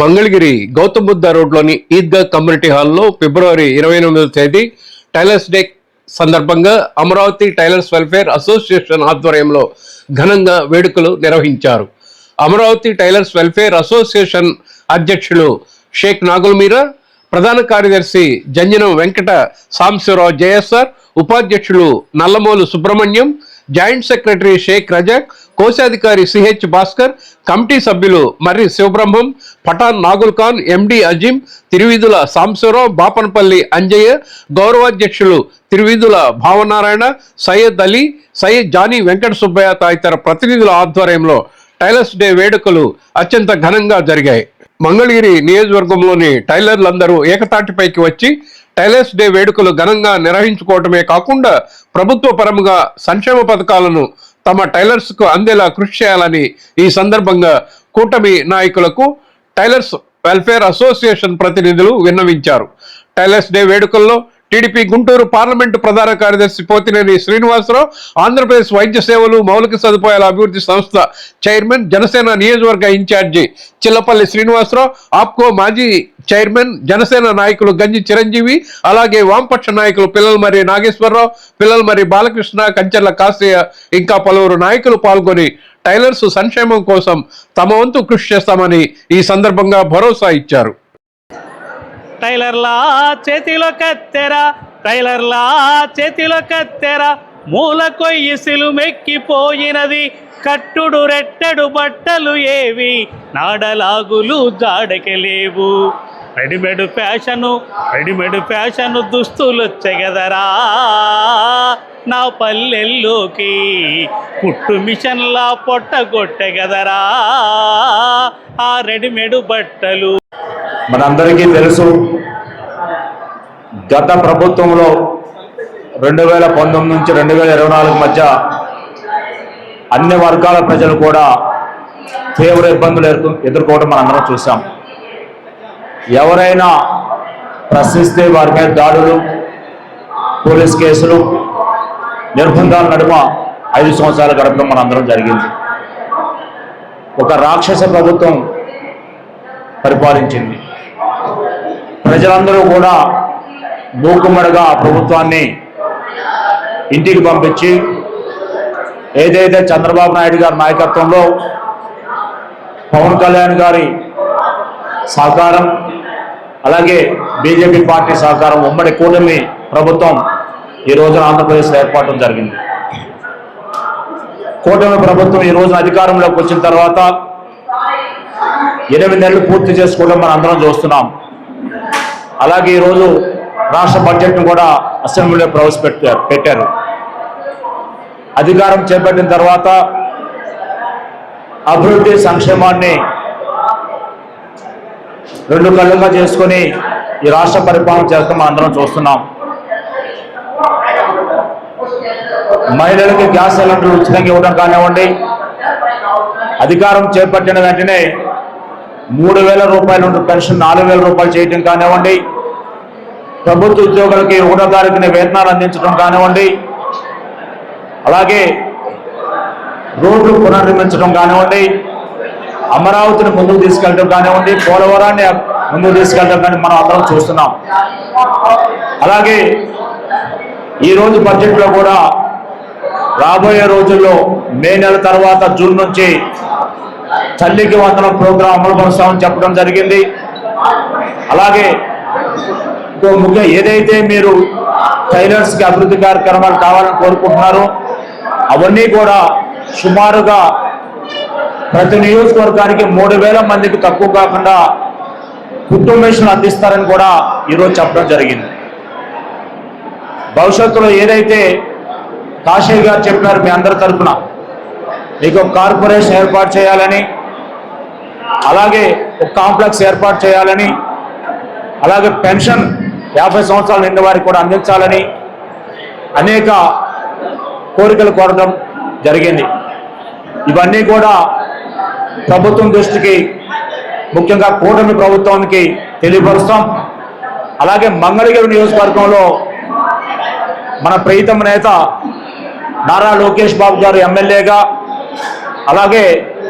మంగళగిరి గౌతమ్ బుద్ధ రోడ్లోని ఈద్గా కమ్యూనిటీ హాల్లో ఫిబ్రవరి ఇరవై ఎనిమిదవ తేదీ టైలర్స్ డే సందర్భంగా అమరావతి టైలర్స్ వెల్ఫేర్ అసోసియేషన్ ఆధ్వర్యంలో ఘనంగా వేడుకలు నిర్వహించారు. అమరావతి టైలర్స్ వెల్ఫేర్ అసోసియేషన్ అధ్యక్షులు షేక్ నాగుల్ మీరా ప్రధాన కార్యదర్శి జంజనం వెంకట సాంబశివరావు జయస్ఆర్ ఉపాధ్యక్షులు నల్లమోలు సుబ్రహ్మణ్యం జాయింట్ సెక్రటరీ షేక్ రజాక్ కోశాధికారి సిహెచ్ భాస్కర్ కమిటీ సభ్యులు మర్రి శివబ్రహ్మం పఠాన్ నాగుల్ ఖాన్ ఎండి అజీం తిరువీధుల సాంబశివరావు బాపనపల్లి అంజయ్య గౌరవాధ్యక్షులు తిరువీధుల భావనారాయణ సయ్యద్ అలీ సయ్యద్ జానీ వెంకట సుబ్బయ్య తదితర ప్రతినిధుల ఆధ్వర్యంలో టైలర్స్ డే వేడుకలు అత్యంత ఘనంగా జరిగాయి. మంగళగిరి నియోజకవర్గంలోని టైలర్లందరూ ఏకతాటిపైకి వచ్చి టైలర్స్ డే వేడుకలు ఘనంగా నిర్వహించుకోవటమే కాకుండా ప్రభుత్వ పరముగా సంక్షేమ పథకాలను తమ టైలర్స్కు అందేలా కృషి చేయాలని ఈ సందర్భంగా కూటమి నాయకులకు టైలర్స్ వెల్ఫేర్ అసోసియేషన్ ప్రతినిధులు విన్నవించారు. టైలర్స్ డే వేడుకల్లో టీడీపీ గుంటూరు పార్లమెంటు ప్రధాన కార్యదర్శి పోతినేని శ్రీనివాసరావు ఆంధ్రప్రదేశ్ వైద్య సేవలు మౌలిక సదుపాయాల అభివృద్ధి సంస్థ చైర్మన్ జనసేన నియోజకవర్గ ఇన్ఛార్జి చిల్లపల్లి శ్రీనివాసరావు ఆప్కో మాజీ చైర్మన్ జనసేన నాయకులు గంజి చిరంజీవి అలాగే వామపక్ష నాయకులు పిల్లలమర్రి నాగేశ్వరరావు పిల్లలమర్రి బాలకృష్ణ కంచెర్ల కాశయ్య ఇంకా పలువురు నాయకులు పాల్గొని టైలర్స్ సంక్షేమం కోసం తమ వంతు కృషి చేస్తామని ఈ సందర్భంగా భరోసా ఇచ్చారు. టైలర్లా చేతిలో కత్తెరా టైలర్లా చేతిలో కత్తెరా మూల కొయ్యి సిలుమెక్కిపోయినది కట్టుడు రెట్టెడు బట్టలు ఏవి నాడలాగులు జాడకి లేవు. రెడీమేడ్ ఫ్యాషను రెడీమేడ్ ఫ్యాషన్ దుస్తులు వచ్చగదరా నా పల్లెల్లోకి కుట్టు మిషన్లా పొట్ట పొట్టగొట్టెగదరా ఆ రెడీమేడ్ బట్టలు మనందరికీ తెలుసు గత ప్రభుత్వంలో రెండు వేల పంతొమ్మిది నుంచి రెండు వేల ఇరవై నాలుగు మధ్య అన్ని వర్గాల ప్రజలు కూడా తీవ్ర ఇబ్బందులు ఎదుర్కోవడం మనందరం చూసాం ఎవరైనా ప్రశ్నిస్తే వారి మీద దాడులు పోలీస్ కేసులు నిర్బంధాల నడుమ ఐదు సంవత్సరాలు గడపడం మనందరం జరిగింది. ఒక రాక్షస ప్రభుత్వం పరిపాలించింది. ప్రజలందరూ కూడా మూకుమ్మడిగా ప్రభుత్వాన్ని ఇంటికి పంపించి ఏదైతే చంద్రబాబు నాయుడు గారి నాయకత్వంలో పవన్ కళ్యాణ్ గారి సహకారం అలాగే బీజేపీ పార్టీ సహకారం ఉమ్మడి కూటమి ప్రభుత్వం ఈ రోజున ఆంధ్రప్రదేశ్లో ఏర్పడటం జరిగింది. కూటమి ప్రభుత్వం ఈ రోజున అధికారంలోకి వచ్చిన తర్వాత ఎనిమిది నెలలు పూర్తి చేసుకోవడం మనం అందరం చూస్తున్నాం. అలాగే ఈరోజు రాష్ట్ర బడ్జెట్ను కూడా అసెంబ్లీలో ప్రవేశపెట్టారు పెట్టారు. అధికారం చేపట్టిన తర్వాత అభివృద్ధి సంక్షేమాన్ని రెండు కళ్ళుగా చేసుకొని ఈ రాష్ట్ర పరిపాలన చేస్తామని అందరం చూస్తున్నాం. మహిళలకు గ్యాస్ సిలిండర్లు ఉచితంగా ఇవ్వడం కానివ్వండి అధికారం చేపట్టిన వెంటనే మూడు వేల రూపాయల నుండి పెన్షన్ నాలుగు వేల రూపాయలు చేయటం కానివ్వండి. ప్రభుత్వ ఉద్యోగులకి ఒకటో తారీఖున వేతనాలు అందించడం కానివ్వండి. అలాగే రోడ్లు పునర్నిర్మించడం కానివ్వండి. అమరావతిని ముందుకు తీసుకెళ్ళడం కానివ్వండి. పోలవరాన్ని ముందుకు తీసుకెళ్ళడం కానీ మనం అందరం చూస్తున్నాం. అలాగే ఈరోజు బడ్జెట్లో కూడా రాబోయే రోజుల్లో మే నెల తర్వాత జూన్ నుంచి తల్లికి వందనం ప్రోగ్రాం అమలు పరుస్తామని చెప్పడం జరిగింది. అలాగే ఇంకో ముఖ్య ఏదైతే మీరు టైలర్స్కి అభివృద్ధి కార్యక్రమాలు కావాలని కోరుకుంటున్నారో అవన్నీ కూడా సుమారుగా ప్రతి నియోజకవర్గానికి మూడు వేల మందికి తక్కువ కాకుండా కుటుంబేషన్ అందిస్తారని కూడా ఈరోజు చెప్పడం జరిగింది. భవిష్యత్తులో ఏదైతే కాశీ గారు చెప్పినారు మీ అందరి తరఫున మీకు కార్పొరేషన్ ఏర్పాటు చేయాలని అలాగే ఒక కాంప్లెక్స్ ఏర్పాటు చేయాలని అలాగే పెన్షన్ యాభై సంవత్సరాల నిండి వారికి కూడా అందించాలని అనేక కోరికలు కోరడం జరిగింది. ఇవన్నీ కూడా ప్రభుత్వం దృష్టికి ముఖ్యంగా కూటమి ప్రభుత్వానికి తెలియపరుస్తాం. అలాగే మంగళగిరి నియోజకవర్గంలో మన ప్రీతమ నేత నారా లోకేష్ బాబు గారు ఎమ్మెల్యేగా అలాగే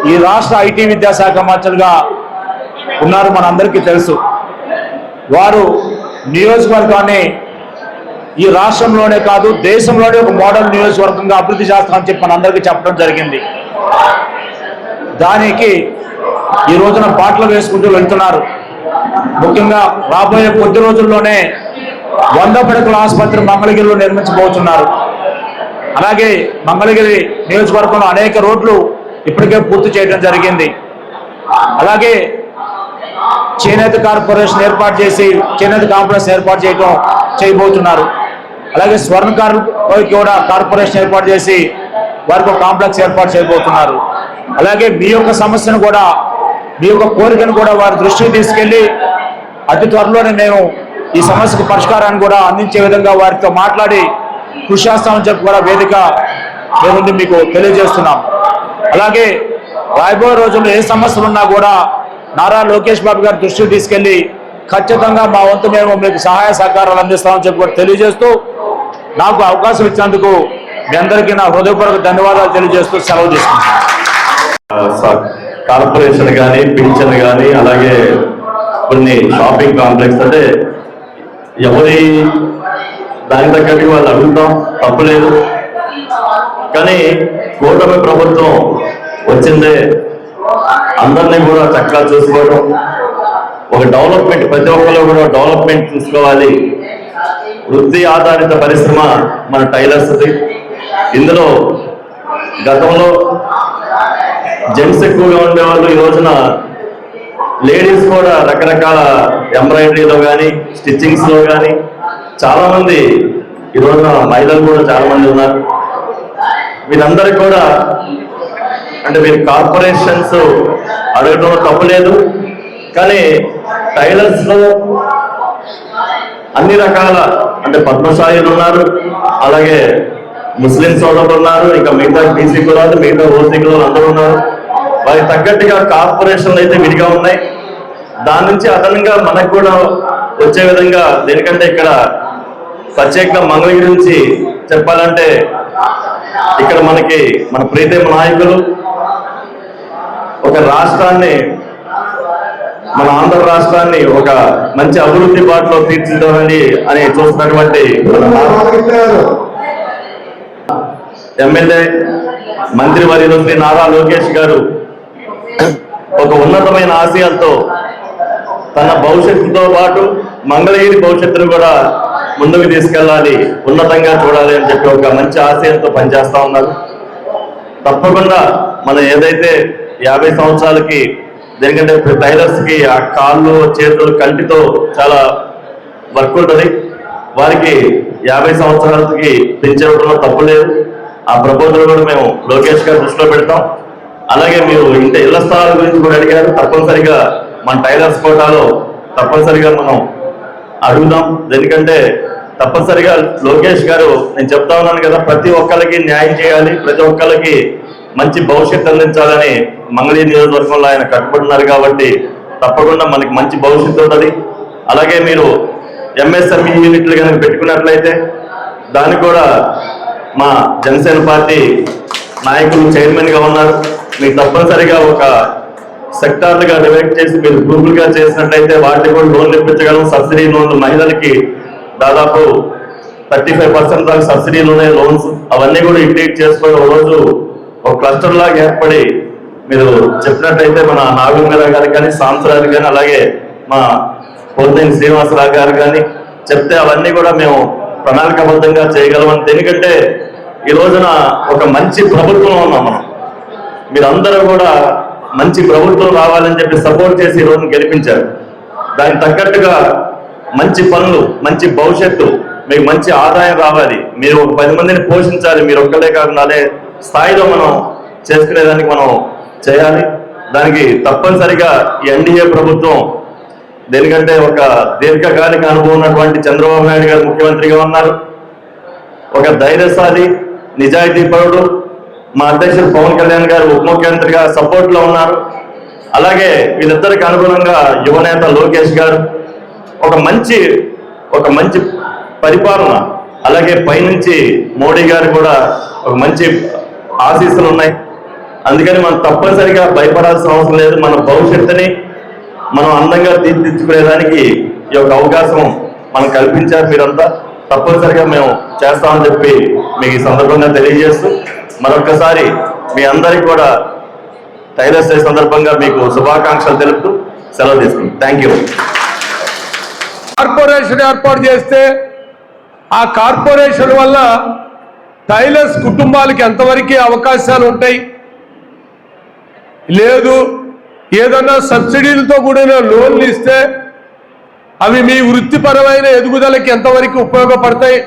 ఈ రాష్ట్ర ఐటీ విద్యాశాఖ మంత్రులుగా ఉన్నారు మనందరికీ తెలుసు. వారు నియోజకవర్గాన్ని ఈ రాష్ట్రంలోనే కాదు దేశంలోనే ఒక మోడల్ నియోజకవర్గంగా అభివృద్ధి చేస్తామని చెప్పి మనందరికీ చెప్పడం జరిగింది. దానికి ఈ రోజున బాటలు వేసుకుంటూ వెళ్తున్నారు. ముఖ్యంగా రాబోయే కొద్ది రోజుల్లోనే వంద పడకల ఆసుపత్రి మంగళగిరిలో నిర్మించబోతున్నారు. అలాగే మంగళగిరి నియోజకవర్గంలో అనేక రోడ్లు ఇప్పటికే పూర్తి చేయడం జరిగింది. అలాగే చేనేత కార్పొరేషన్ ఏర్పాటు చేసి చేనేత కాంప్లెక్స్ ఏర్పాటు చేయడం చేయబోతున్నారు. అలాగే స్వర్ణకారు కూడా కార్పొరేషన్ ఏర్పాటు చేసి వారికి ఒక కాంప్లెక్స్ ఏర్పాటు చేయబోతున్నారు. అలాగే మీ యొక్క సమస్యను కూడా మీ యొక్క కోరికను కూడా వారి దృష్టికి తీసుకెళ్ళి అతి త్వరలోనే మేము ఈ సమస్యకు పరిష్కారాన్ని కూడా అందించే విధంగా వారితో మాట్లాడి కృషి చేస్తామని చెప్పి కూడా వేదిక మేము మీకు తెలియజేస్తున్నాం. అలాగే రాబోయే రోజుల్లో ఏ సమస్యలు ఉన్నా కూడా నారా లోకేష్ బాబు గారి దృష్టికి తీసుకెళ్ళి ఖచ్చితంగా మా వంతు మేము మీకు సహాయ సహకారాలు అందిస్తామని చెప్పి కూడా తెలియజేస్తూ నాకు అవకాశం ఇచ్చినందుకు మీ అందరికీ నా హృదయపూర్వక ధన్యవాదాలు తెలియజేస్తూ సెలవు తీసుకుంటాను కార్పొరేషన్ కానీ పింఛన్ కానీ అలాగే కొన్ని షాపింగ్ కాంప్లెక్స్ అంటే ఎవరి దాని తగ్గట్టు వాళ్ళు అడుగుతాం తప్పులేదు కానీ కూటమి ప్రభుత్వం వచ్చిందే అందరినీ కూడా చక్కగా చూసుకోవడం. ఒక డెవలప్మెంట్ ప్రతి ఒక్కరు కూడా డెవలప్మెంట్ చూసుకోవాలి. వృత్తి ఆధారిత పరిశ్రమ మన టైలర్స్ది. ఇందులో గతంలో జెంట్స్ ఎక్కువగా ఉండేవాళ్ళు. ఈ రోజున లేడీస్ కూడా రకరకాల ఎంబ్రాయిడరీలో కానీ స్టిచ్చింగ్స్లో కానీ చాలామంది ఈ రోజున మహిళలు కూడా చాలా మంది ఉన్నారు. వీరందరికీ కూడా అంటే మీరు కార్పొరేషన్స్ అడగడంలో తప్పలేదు కానీ టైలర్స్లో అన్ని రకాల అంటే పద్మశాలీలు ఉన్నారు. అలాగే ముస్లిం సోదరులు ఉన్నారు. ఇంకా మిగతా బీసీ కులాలు మిగతా ఓసీ కులాలు అందరూ ఉన్నారు. వారికి తగ్గట్టుగా కార్పొరేషన్లు అయితే విడిగా ఉన్నాయి. దాని నుంచి అదనంగా మనకు కూడా వచ్చే విధంగా దేనికంటే ఇక్కడ ప్రత్యేకంగా మంగళగిరి నుంచి చెప్పాలంటే ఇక్కడ మనకి మన ప్రీతమ నాయకులు ఒక రాష్ట్రాన్ని మన ఆంధ్ర రాష్ట్రాన్ని ఒక మంచి అభివృద్ధి బాటలో తీర్చిదిద్దామని అని చూస్తున్నటువంటి ఎమ్మెల్యే మంత్రి వర్యులు శ్రీ నారా లోకేష్ గారు ఒక ఉన్నతమైన ఆశయాలతో తన భవిష్యత్తుతో పాటు మంగళగిరి భవిష్యత్తును కూడా ముందుకు తీసుకెళ్ళాలి ఉన్నతంగా చూడాలి అని చెప్పి ఒక మంచి ఆశయంతో పనిచేస్తా ఉన్నారు. తప్పకుండా మనం ఏదైతే యాభై సంవత్సరాలకి ఎందుకంటే టైలర్స్కి ఆ కాళ్ళు చేతులు కంటితో చాలా వర్క్ ఉంటుంది. వారికి యాభై సంవత్సరాలకి పెంచేవడంలో తప్పు లేదు. ఆ ప్రపోజల్ కూడా మేము లోకేష్ గారు దృష్టిలో పెడతాం. అలాగే మీరు ఇంత ఇళ్ళ స్థలాల గురించి కూడా అడిగారు. తప్పనిసరిగా మన టైలర్స్ కోటాలో తప్పనిసరిగా మనం అడుగుదాం. ఎందుకంటే తప్పనిసరిగా లోకేష్ గారు నేను చెప్తా ఉన్నాను కదా ప్రతి ఒక్కరికి న్యాయం చేయాలి ప్రతి ఒక్కరికి మంచి భవిష్యత్తు అందించాలని మంగళీ నియోజకవర్గంలో ఆయన కట్టుబడున్నారు కాబట్టి తప్పకుండా మనకి మంచి భవిష్యత్తు ఉంటుంది. అలాగే మీరు ఎంఎస్ఎంఈ యూనిట్లు కనుక పెట్టుకున్నట్లయితే దాన్ని కూడా మా జనసేన పార్టీ నాయకులు చైర్మన్గా ఉన్నారు. మీకు తప్పనిసరిగా ఒక సెక్టార్లుగా డివైడ్ చేసి మీరు గ్రూపులుగా చేసినట్లయితే వాటికి కూడా లోన్లు ఇప్పించగలం. సబ్సిడీ లోన్లు మహిళలకి దాదాపు థర్టీ ఫైవ్ పర్సెంట్ దాకా సబ్సిడీలు ఉన్నాయి లోన్స్ అవన్నీ కూడా ఇంటికి చేసుకొని ఒక రోజు ఒక క్లస్టర్ లాగా ఏర్పడి మీరు చెప్పినట్లయితే మన నాగేంద్ర గారు కానీ సాంసరాజు కానీ అలాగే మా పోతేని శ్రీనివాసరావు గారు కానీ చెప్తే అవన్నీ కూడా మేము ప్రణాళికబద్ధంగా చేయగలమని ఎందుకంటే ఈ రోజున ఒక మంచి ప్రభుత్వం ఉన్నాం మనం. మీరందరూ కూడా మంచి ప్రభుత్వం రావాలని చెప్పి సపోర్ట్ చేసి ఈ గెలిపించారు. దానికి తగ్గట్టుగా మంచి పనులు మంచి భవిష్యత్తు మీకు మంచి ఆదాయం రావాలి. మీరు ఒక పది మందిని పోషించాలి. మీరు ఒక్కలే కాకుండా అదే స్థాయిలో మనం చేసుకునేదానికి మనం చేయాలి. దానికి తప్పనిసరిగా ఈ ఎన్డీఏ ప్రభుత్వం దేనికంటే ఒక దీర్ఘకాలిక అనుభవం ఉన్నటువంటి చంద్రబాబు నాయుడు గారు ముఖ్యమంత్రిగా ఉన్నారు. ఒక ధైర్యశాలి నిజాయితీ పరుడు మా అధ్యక్షుడు పవన్ కళ్యాణ్ గారు ఉప ముఖ్యమంత్రిగా సపోర్ట్లో ఉన్నారు. అలాగే వీళ్ళిద్దరికి అనుగుణంగా యువనేత లోకేష్ గారు ఒక మంచి ఒక మంచి పరిపాలన అలాగే పైనుంచి మోడీ గారు కూడా ఒక మంచి ఆశీస్సులు ఉన్నాయి. అందుకని మనం తప్పనిసరిగా భయపడాల్సిన అవసరం లేదు. మన భవిష్యత్తుని మనం అందంగా తీర్చిదిద్దుకునేదానికి ఈ యొక్క అవకాశం మనం కల్పించారు మీరంతా. తప్పనిసరిగా మేము చేస్తామని చెప్పి మీకు ఈ సందర్భంగా తెలియజేస్తూ మరొకసారి మీ అందరికీ కూడా టైలర్స్ డే సందర్భంగా మీకు శుభాకాంక్షలు తెలుపుతూ సెలవు తీసుకుంది థ్యాంక్ యూ కార్పొరేషన్ ఏర్పాటు చేస్తే ఆ కార్పొరేషన్ వల్ల టైలర్స్ కుటుంబాలకి ఎంతవరకు అవకాశాలు ఉంటాయి? లేదు. ఏదన్నా సబ్సిడీలతో కూడిన లోన్లు ఇస్తే అవి మీ వృత్తిపరమైన ఎదుగుదలకి ఎంతవరకు ఉపయోగపడతాయి?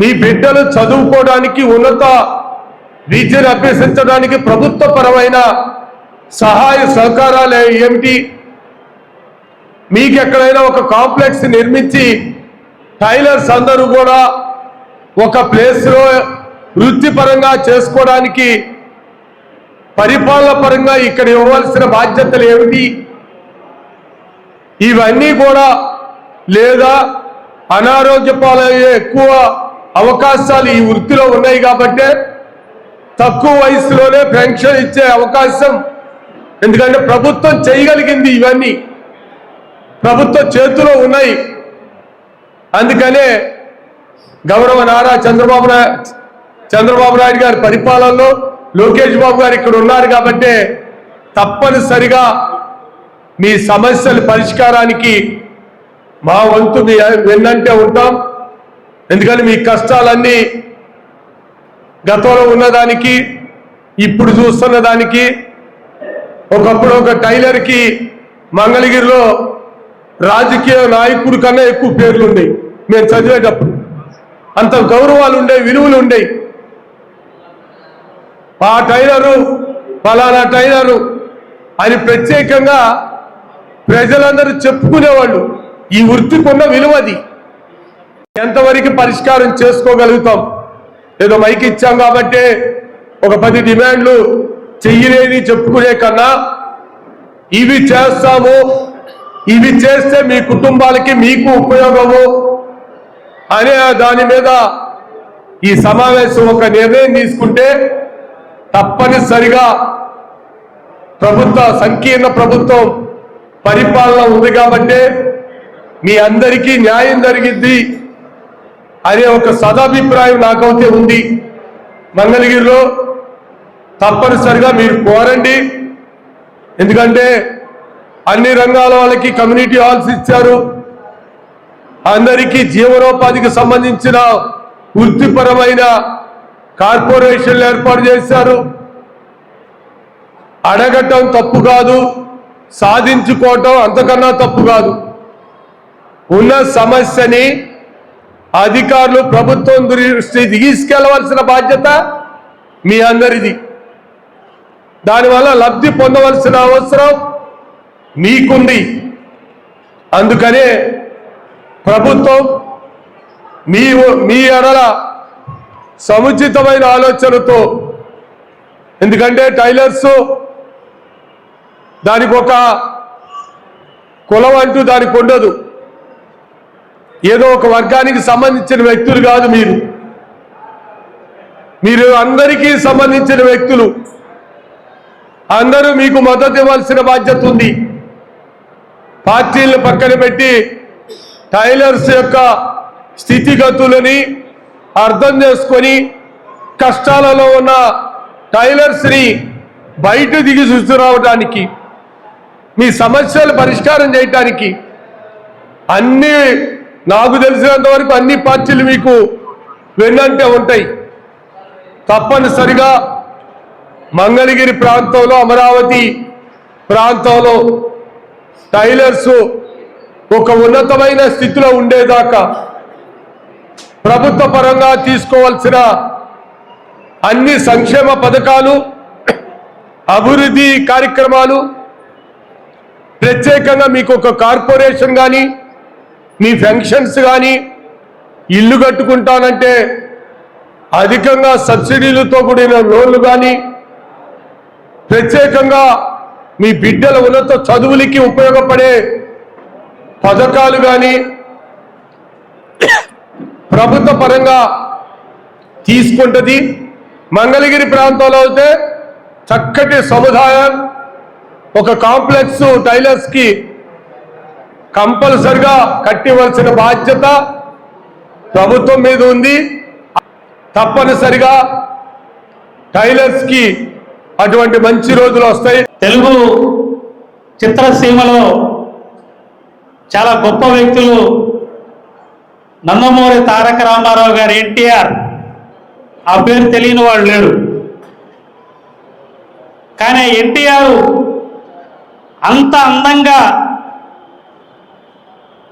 మీ బిడ్డలు చదువుకోవడానికి ఉన్నత విద్యను అభ్యసించడానికి ప్రభుత్వ పరమైన సహాయ సహకారాలు ఏమిటి? మీకు ఎక్కడైనా ఒక కాంప్లెక్స్ నిర్మించి టైలర్స్ అందరూ కూడా ఒక ప్లేస్లో వృత్తిపరంగా చేసుకోవడానికి పరిపాలన పరంగా ఇక్కడ ఇవ్వవలసిన బాధ్యతలు ఏమిటి? ఇవన్నీ కూడా లేదా అనారోగ్య పాలయ్యే ఎక్కువ అవకాశాలు ఈ వృత్తిలో ఉన్నాయి కాబట్టి తక్కువ వయసులోనే పెన్షన్ ఇచ్చే అవకాశం. ఎందుకంటే ప్రభుత్వం చేయగలిగింది ఇవన్నీ. ప్రభుత్వ చేతిలో ఉన్నాయి. అందుకనే గౌరవ నారా చంద్రబాబు చంద్రబాబు నాయుడు గారి పరిపాలనలో లోకేష్ బాబు గారు ఇక్కడ ఉన్నారు కాబట్టి తప్పనిసరిగా మీ సమస్యల పరిష్కారానికి మా వంతు మీ వెన్నంటే ఉంటాం. ఎందుకంటే మీ కష్టాలన్నీ గతంలో ఉన్నదానికి ఇప్పుడు చూస్తున్న దానికి ఒకప్పుడు ఒక టైలర్కి మంగళగిరిలో రాజకీయ నాయకుడి కన్నా ఎక్కువ పేర్లు ఉన్నాయి. మేము చదివేటప్పుడు అంత గౌరవాలు ఉండేవి విలువలు ఉండేవి. ఆ టైలరు ఫలానా టైలరు అని ప్రత్యేకంగా ప్రజలందరూ చెప్పుకునేవాళ్ళు ఈ వృత్తికున్న విలువ విలువది ఎంతవరకు పరిష్కారం చేసుకోగలుగుతాం? ఏదో మైకి ఇచ్చాం కాబట్టి ఒక పది డిమాండ్లు చెయ్యలేని చెప్పుకునే కన్నా ఇవి చేస్తాము ఇవి చేస్తే మీ కుటుంబాలకి మీకు ఉపయోగము అనే దాని మీద ఈ సమావేశం ఒక నిర్ణయం తీసుకుంటే తప్పనిసరిగా ప్రభుత్వ సంకీర్ణ ప్రభుత్వం పరిపాలన ఉంది కాబట్టి మీ అందరికీ న్యాయం జరిగిద్ది అనే ఒక సదాభిప్రాయం నాకైతే ఉంది. మంగళగిరిలో తప్పనిసరిగా మీరు కోరండి ఎందుకంటే అన్ని రంగాల వాళ్ళకి కమ్యూనిటీ హాల్స్ ఇచ్చారు. అందరికీ జీవనోపాధికి సంబంధించిన వృత్తిపరమైన కార్పొరేషన్లు ఏర్పాటు చేశారు. అడగటం తప్పు కాదు. సాధించుకోవటం అంతకన్నా తప్పు కాదు. ఉన్న సమస్యని అధికారులు ప్రభుత్వం దృష్టి తీసుకెళ్ళవలసిన బాధ్యత మీ అందరిది. దానివల్ల లబ్ధి పొందవలసిన అవసరం మీకుంది. అందుకనే ప్రభుత్వం మీ మీ ఎడల సముచితమైన ఆలోచనతో ఎందుకంటే టైలర్స్ దానికి ఒక కులం అంటూ దానికి ఉండదు. ఏదో ఒక వర్గానికి సంబంధించిన వ్యక్తులు కాదు మీరు. మీరు అందరికీ సంబంధించిన వ్యక్తులు. అందరూ మీకు మద్దతు ఇవ్వాల్సిన బాధ్యత ఉంది. పార్టీలను పక్కన పెట్టి టైలర్స్ యొక్క స్థితిగతులని అర్థం చేసుకొని కష్టాలలో ఉన్న టైలర్స్ని బయట దిగి చూసుకురావడానికి మీ సమస్యలు పరిష్కారం చేయటానికి అన్ని నాకు తెలిసినంత వరకు అన్ని పార్టీలు మీకు వెన్నంటే ఉంటాయి. తప్పనిసరిగా మంగళగిరి ప్రాంతంలో అమరావతి ప్రాంతంలో టైలర్స్ ఒక ఉన్నతమైన స్థితిలో ఉండేదాకా ప్రభుత్వ పరంగా తీసుకోవాల్సిన అన్ని సంక్షేమ పథకాలు అభివృద్ధి కార్యక్రమాలు ప్రత్యేకంగా మీకు ఒక కార్పొరేషన్ కానీ మీ ఫంక్షన్స్ కానీ ఇల్లు కట్టుకుంటానంటే అధికంగా సబ్సిడీలతో కూడిన లోన్లు కానీ ప్రత్యేకంగా మీ బిడ్డల ఉన్నత చదువులకి ఉపయోగపడే పథకాలు కానీ ప్రభుత్వ పరంగా తీసుకుంటుంది. మంగళగిరి ప్రాంతంలో అయితే చక్కటి సముదాయం ఒక కాంప్లెక్స్ టైలర్స్కి కంపల్సరిగా కట్టివలసిన బాధ్యత ప్రభుత్వం మీద ఉంది. తప్పనిసరిగా టైలర్స్కి అటువంటి మంచి రోజులు వస్తాయి. తెలుగు చిత్రసీమలో చాలా గొప్ప వ్యక్తులు నందమూరి తారక రామారావు గారు ఎన్టీఆర్. ఆ పేరు తెలియని వాళ్ళు లేరు. కానీ ఎన్టీఆర్ అంత అందంగా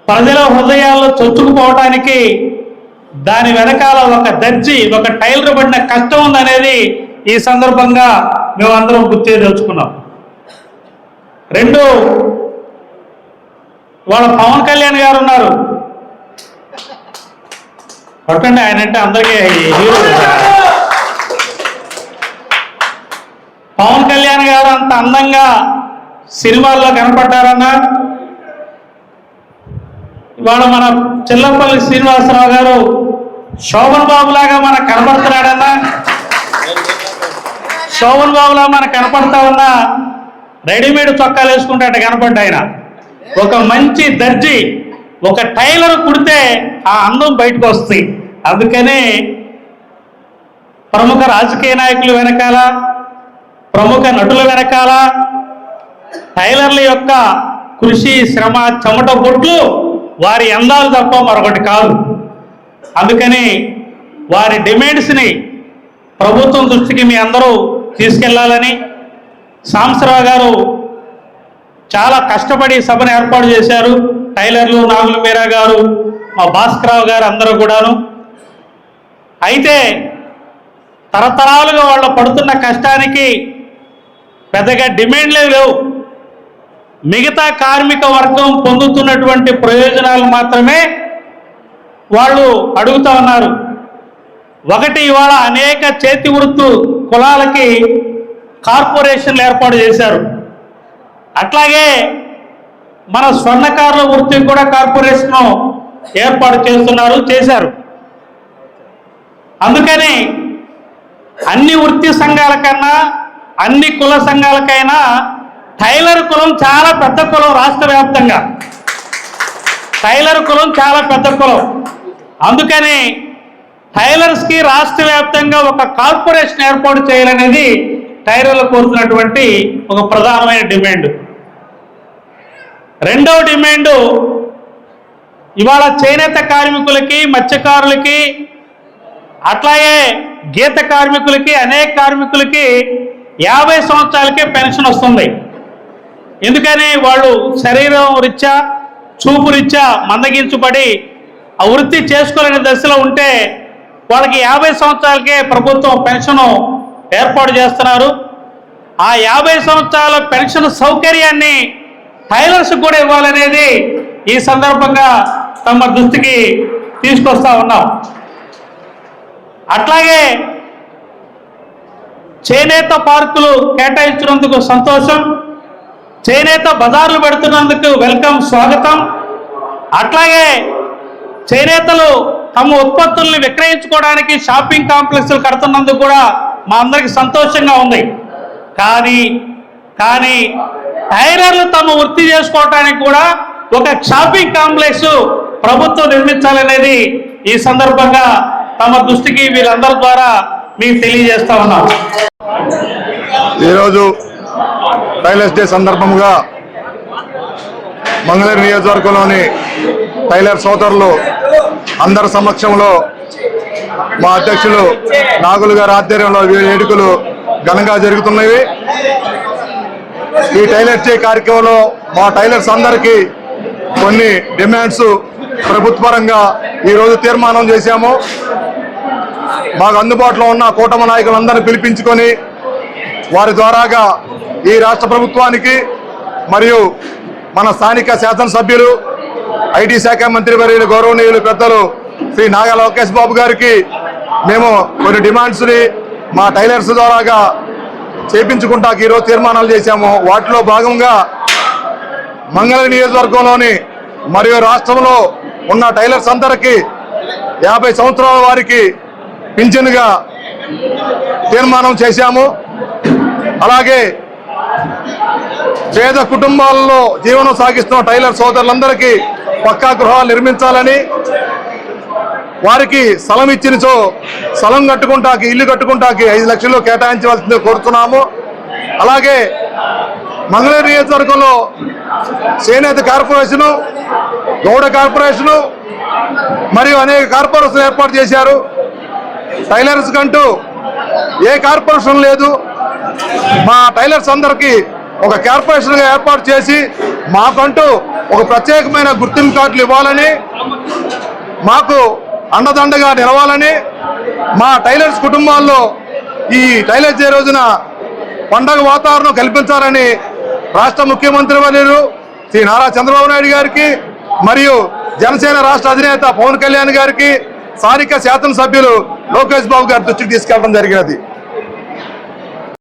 ప్రజల హృదయాల్లో చొచ్చుకుపోవడానికి దాని వెనకాల ఒక దర్జీ ఒక టైలర్ పడిన కష్టం ఉందనేది ఈ సందర్భంగా మేమందరం గుర్తు తెలుసుకున్నాం రెండు వాళ్ళ పవన్ కళ్యాణ్ గారు ఉన్నారు. కొట్టండి ఆయన అంటే అందరికీ హీరో. పవన్ కళ్యాణ్ గారు అంత అందంగా సినిమాల్లో కనపడ్డారన్నా? ఇవాళ మన చిల్లంపల్లి శ్రీనివాసరావు గారు శోభన్ బాబు లాగా మనకు కనపడుతున్నాడన్నా? శోభన్ బాబులా మనకు కనపడతా ఉన్నా రెడీమేడ్ చొక్కాలు వేసుకుంటే కనపడ్డా ఆయన. ఒక మంచి దర్జీ ఒక టైలర్ కుడితే ఆ అందం బయటకు వస్తుంది. అందుకనే ప్రముఖ రాజకీయ నాయకులు వెనకాల ప్రముఖ నటుల వెనకాల టైలర్ల యొక్క కృషి శ్రమ చెమట బొట్లు వారి అందాలు తప్ప మరొకటి కాదు. అందుకని వారి డిమాండ్స్ని ప్రభుత్వం దృష్టికి మీ అందరూ తీసుకెళ్ళాలని సాంసరావు గారు చాలా కష్టపడి సభను ఏర్పాటు చేశారు. టైలర్లు నాగుల మీరా గారు మా భాస్కరరావు గారు అందరూ కూడాను. అయితే తరతరాలుగా వాళ్ళు పడుతున్న కష్టానికి పెద్దగా డిమాండ్లే లేవు. మిగతా కార్మిక వర్గం పొందుతున్నటువంటి ప్రయోజనాలు మాత్రమే వాళ్ళు అడుగుతా ఉన్నారు. ఒకటి ఇవాళ అనేక చేతి వృత్తు కులాలకి కార్పొరేషన్లు ఏర్పాటు చేశారు. అట్లాగే మన స్వర్ణకారుల వృత్తికి కూడా కార్పొరేషన్ ఏర్పాటు చేస్తున్నారు చేశారు. అందుకని అన్ని వృత్తి సంఘాల కన్నా అన్ని కుల సంఘాలకైనా టైలర్ కులం చాలా పెద్ద కులం రాష్ట్ర వ్యాప్తంగా. టైలర్ కులం చాలా పెద్ద కులం. అందుకని టైలర్స్కి రాష్ట్ర వ్యాప్తంగా ఒక కార్పొరేషన్ ఏర్పాటు చేయాలనేది టైలర్లు కోరుతున్నటువంటి ఒక ప్రధానమైన డిమాండ్. రెండవ డిమాండు ఇవాళ చేనేత కార్మికులకి మత్స్యకారులకి అట్లాగే గీత కార్మికులకి అనేక కార్మికులకి యాభై సంవత్సరాలకే పెన్షన్ వస్తుంది. ఎందుకని వాళ్ళు శరీరం రీత్యా చూపు రీత్యా మందగించబడి ఆ వృత్తి చేసుకోలేని దశలో ఉంటే వాళ్ళకి యాభై సంవత్సరాలకే ప్రభుత్వం పెన్షన్ ఏర్పాటు చేస్తున్నారు. ఆ యాభై సంవత్సరాల పెన్షన్ సౌకర్యాన్ని టైలర్స్ కూడా ఇవ్వాలనేది ఈ సందర్భంగా తమ దృష్టికి తీసుకొస్తా ఉన్నాం. అట్లాగే చేనేత పార్కులు కేటాయించినందుకు సంతోషం. చేనేత బజార్లు పెడుతున్నందుకు వెల్కమ్ స్వాగతం. అట్లాగే చేనేతలు తమ ఉత్పత్తుల్ని విక్రయించుకోవడానికి షాపింగ్ కాంప్లెక్స్లు కడుతున్నందుకు కూడా మా అందరికి సంతోషంగా ఉంది. కానీ కానీ టైలర్లు తమ వృత్తి చేసుకోవటానికి కూడా ఒక షాపింగ్ కాంప్లెక్స్ ప్రభుత్వం నిర్మించాలనేది ఈ సందర్భంగా తమ దృష్టికి వీళ్ళందరి ద్వారా మీకు తెలియజేస్తా ఉన్నాం. ఈరోజు టైలర్స్ డే సందర్భంగా మంగళగిరి నియోజకవర్గంలోని టైలర్ సోదరులు అందరి సమక్షంలో మా అధ్యక్షులు నాగులు గారి ఆధ్వర్యంలో వేడుకలు ఘనంగా జరుగుతున్నవి. ఈ టైలర్స్ డే కార్యక్రమంలో మా టైలర్స్ అందరికీ కొన్ని డిమాండ్స్ ప్రభుత్వపరంగా ఈరోజు తీర్మానం చేశాము. మాకు అందుబాటులో ఉన్న కూటమి నాయకులందరినీ పిలిపించుకొని వారి ద్వారాగా ఈ రాష్ట్ర ప్రభుత్వానికి మరియు మన స్థానిక శాసనసభ్యులు ఐటీ శాఖ మంత్రి వర్యులు గౌరవనీయులు పెద్దలు శ్రీ నాగా లోకేష్ బాబు గారికి మేము కొన్ని డిమాండ్స్ని మా టైలర్స్ ద్వారాగా చేపించుకుంటాకి ఈరోజు తీర్మానాలు చేశాము. వాటిలో భాగంగా మంగళ నియోజకవర్గంలోని మరియు రాష్ట్రంలో ఉన్న టైలర్స్ అందరికీ యాభై సంవత్సరాల వారికి పింఛన్గా తీర్మానం చేశాము. అలాగే పేద కుటుంబాలలో జీవనం సాగిస్తున్న టైలర్ సోదరులందరికీ పక్కా గృహాలు నిర్మించాలని వారికి స్థలం ఇచ్చినచో స్థలం కట్టుకుంటాకి ఇల్లు కట్టుకుంటాకి ఐదు లక్షలు కేటాయించవలసింది కోరుతున్నాము. అలాగే మంగళూరు నియోజకవర్గంలో చేనేత కార్పొరేషను గౌడ కార్పొరేషను మరియు అనేక కార్పొరేషన్ ఏర్పాటు చేశారు. టైలర్స్ కంటూ ఏ కార్పొరేషన్ లేదు. మా టైలర్స్ అందరికీ ఒక కార్పొరేషన్గా ఏర్పాటు చేసి మాకంటూ ఒక ప్రత్యేకమైన గుర్తింపు కార్డులు ఇవ్వాలని మాకు అండదండగా నిలవాలని మా టైలర్స్ కుటుంబాల్లో ఈ టైలర్స్ డే రోజున పండగ వాతావరణం కల్పించాలని రాష్ట్ర ముఖ్యమంత్రి వర్యులు శ్రీ నారా చంద్రబాబు నాయుడు గారికి మరియు జనసేన రాష్ట్ర అధినేత పవన్ కళ్యాణ్ గారికి స్థానిక శాసనసభ్యులు లోకేష్ బాబు గారి దృష్టికి తీసుకెళ్ళడం జరిగినది.